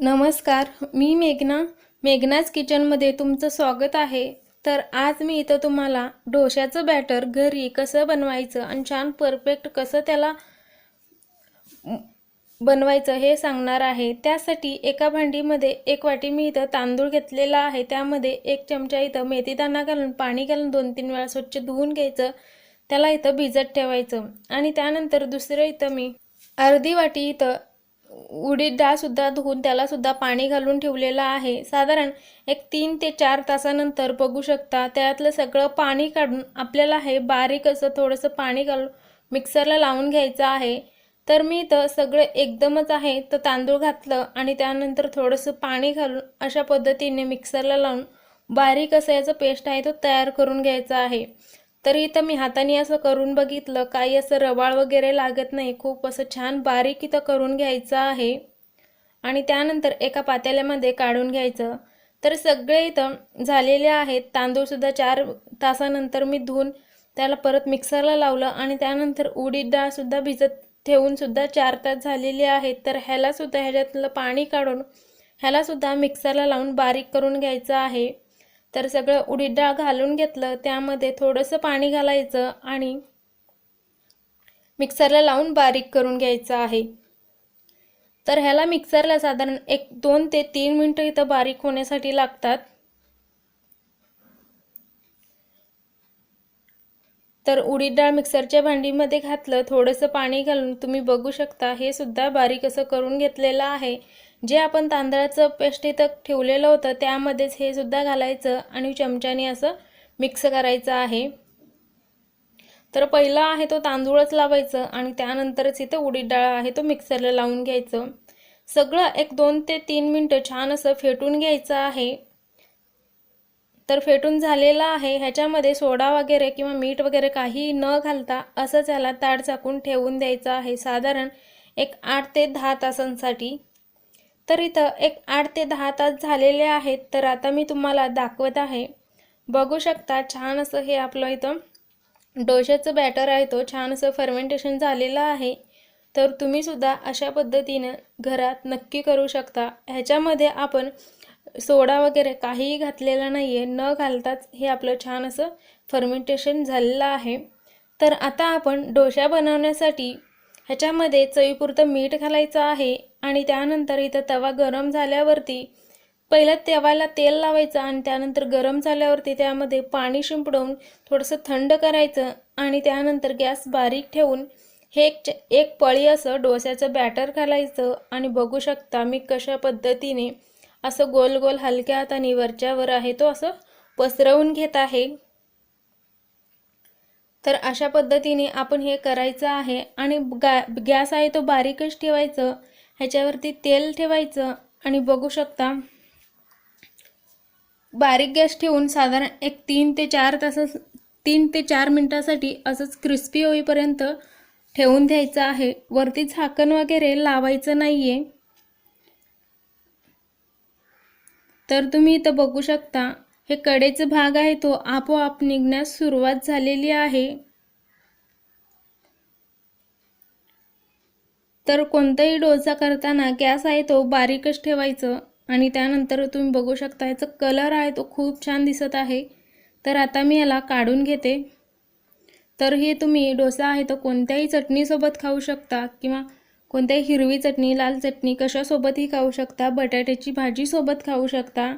नमस्कार मी मेघना. मेघनाज किचनमध्ये तुमचं स्वागत आहे. तर आज मी इथं तुम्हाला डोश्याचं बॅटर घरी कसं बनवायचं आणि छान परफेक्ट कसं त्याला बनवायचं हे सांगणार आहे. त्यासाठी एका भांडीमध्ये एक वाटी मी इथं तांदूळ घेतलेला आहे. त्यामध्ये एक चमचा इथं मेथीदाणा घालून पाणी घालून दोन तीन वेळा स्वच्छ धुवून घ्यायचं. त्याला इथं भिजत ठेवायचं. आणि त्यानंतर दुसरं इथं मी अर्धी वाटी इथं उडीद डाळसुद्धा धुवून त्यालासुद्धा पाणी घालून ठेवलेलं आहे. साधारण एक तीन ते चार तासानंतर बघू शकता. त्यातलं सगळं पाणी काढून आपल्याला हे बारीक असं थोडंसं पाणी घालून मिक्सरला लावून घ्यायचं आहे. तर मी इथं सगळं एकदमच आहे. तर तांदूळ घातलं आणि त्यानंतर थोडंसं पाणी घालून अशा पद्धतीने मिक्सरला लावून बारीक असं याचं पेस्ट आहे तो तयार करून घ्यायचा आहे. तर इथं मी हाताने असं करून बघितलं. काही असं रवाळ वगैरे लागत नाही. खूप असं छान बारीक इथं करून घ्यायचं आहे. आणि त्यानंतर एका पातेल्यामध्ये काढून घ्यायचं. तर सगळे इथं झालेले आहेत. तांदूळसुद्धा चार तासानंतर मी धुवून त्याला परत मिक्सरला लावलं. आणि त्यानंतर उडीद डाळसुद्धा भिजत ठेवूनसुद्धा चार तास झालेले आहेत तर ह्यालासुद्धा ह्याच्यातलं पाणी काढून ह्यालासुद्धा मिक्सरला लावून बारीक करून घ्यायचं आहे. तर सगळं उडीद डाळ घालून घेतलं त्यामध्ये थोडंसं पाणी घालायचं आणि मिक्सरला लावून बारीक करून घ्यायचं आहे. तर ह्याला मिक्सरला साधारण एक दोन ते तीन मिनटं इथं बारीक होण्यासाठी लागतात. तर उडीद डाळ मिक्सरच्या भांडीमध्ये घातलं थोडंसं पाणी घालून तुम्ही बघू शकता हे सुद्धा बारीक असं करून घेतलेलं आहे. जे आपण तांदळाचं पेस्ट इथं ठेवलेलं होतं त्यामध्येच हे सुद्धा घालायचं आणि चमच्याने असं मिक्स करायचं आहे. तर पहिला आहे तो तांदूळच लावायचं आणि त्यानंतरच इथं उडीद डाळ आहे तो मिक्सरला लावून घ्यायचं. सगळं एक दोन ते तीन मिनटं छान असं फेटून घ्यायचं आहे. तर फेटून झालेलं आहे. ह्याच्यामध्ये सोडा वगैरे किंवा मीठ वगैरे काही न घालता असंच याला ताड चाकून ठेवून द्यायचं आहे. साधारण एक आठ ते दहा तासांसाठी. तर इथं एक आठ ते दहा तास झालेले आहेत तर आता मी तुम्हाला दाखवत आहे. बघू शकता छान असं हे आपलं इथं डोशाचं बॅटर आहे तो छान असं फर्मेंटेशन झालेलं आहे. तर तुम्हीसुद्धा अशा पद्धतीनं घरात नक्की करू शकता. ह्याच्यामध्ये आपण सोडा वगैरे काहीही घातलेला नाही आहे न घालताच हे आपलं छान असं फर्मेंटेशन झालेलं आहे. तर आता आपण डोशा बनवण्यासाठी ह्याच्यामध्ये चवीपुरतं मीठ घालायचं आहे आणि त्यानंतर इथं तवा गरम झाल्यावरती पहिलं तवाला तेल लावायचं आणि त्यानंतर गरम झाल्यावरती त्यामध्ये पाणी शिंपडवून थोडंसं थंड करायचं आणि त्यानंतर गॅस बारीक ठेवून हे एक एक पळी असं डोस्याचं बॅटर घालायचं आणि बघू शकता मी कशा पद्धतीने असं गोल गोल हलक्या हाताने वरच्यावर आहे तो असं पसरवून घेत आहे. तर अशा पद्धतीने आपण हे करायचं आहे आणि गा गॅस आहे तो बारीकच ठेवायचं. ह्याच्यावरती तेल ठेवायचं आणि बघू शकता बारीक गॅस ठेवून साधारण एक तीन ते चार तास तीन ते चार मिनटासाठी असंच क्रिस्पी होईपर्यंत ठेवून द्यायचं आहे. वरती झाकण वगैरे लावायचं नाही आहे तर तुम्ही इथं बघू शकता हे कडेचा भाग आहे तो आपोआप निघण्यास सुरुवात झालेली आहे. तर कोणताही डोसा करताना गॅस आहे तो बारीकच ठेवायचं आणि त्यानंतर तुम्ही बघू शकता याचा कलर आहे तो खूप छान दिसत आहे. तर आता मी याला काढून घेते. तर हे तुम्ही डोसा आहे तो कोणत्याही चटणीसोबत खाऊ शकता किंवा कोणत्याही हिरवी चटणी लाल चटणी कशासोबतही खाऊ शकता बटाट्याची भाजीसोबत खाऊ शकता.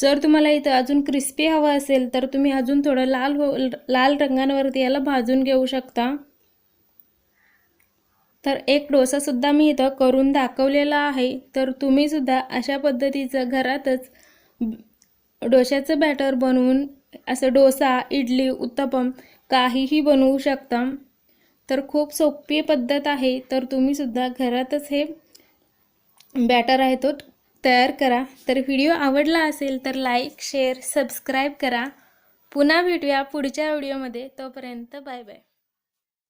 जर तुम्हाला इथं अजून क्रिस्पी हवं असेल तर तुम्ही अजून थोडं लाल हो लाल रंगांवरती याला भाजून घेऊ शकता. तर एक डोसासुद्धा मी इथं करून दाखवलेला आहे. तर तुम्हीसुद्धा अशा पद्धतीचं घरातच डोशाचं बॅटर बनवून असं डोसा इडली उत्तपम काहीही बनवू शकता. तर खूप सोपी पद्धत आहे. तर तुम्हीसुद्धा घरातच हे बॅटर आहे तो तयार करा. तर व्हिडिओ आवडला असेल तर लाईक शेअर सबस्क्राईब करा. पुन्हा भेटूया पुढच्या व्हिडिओमध्ये तोपर्यंत बाय बाय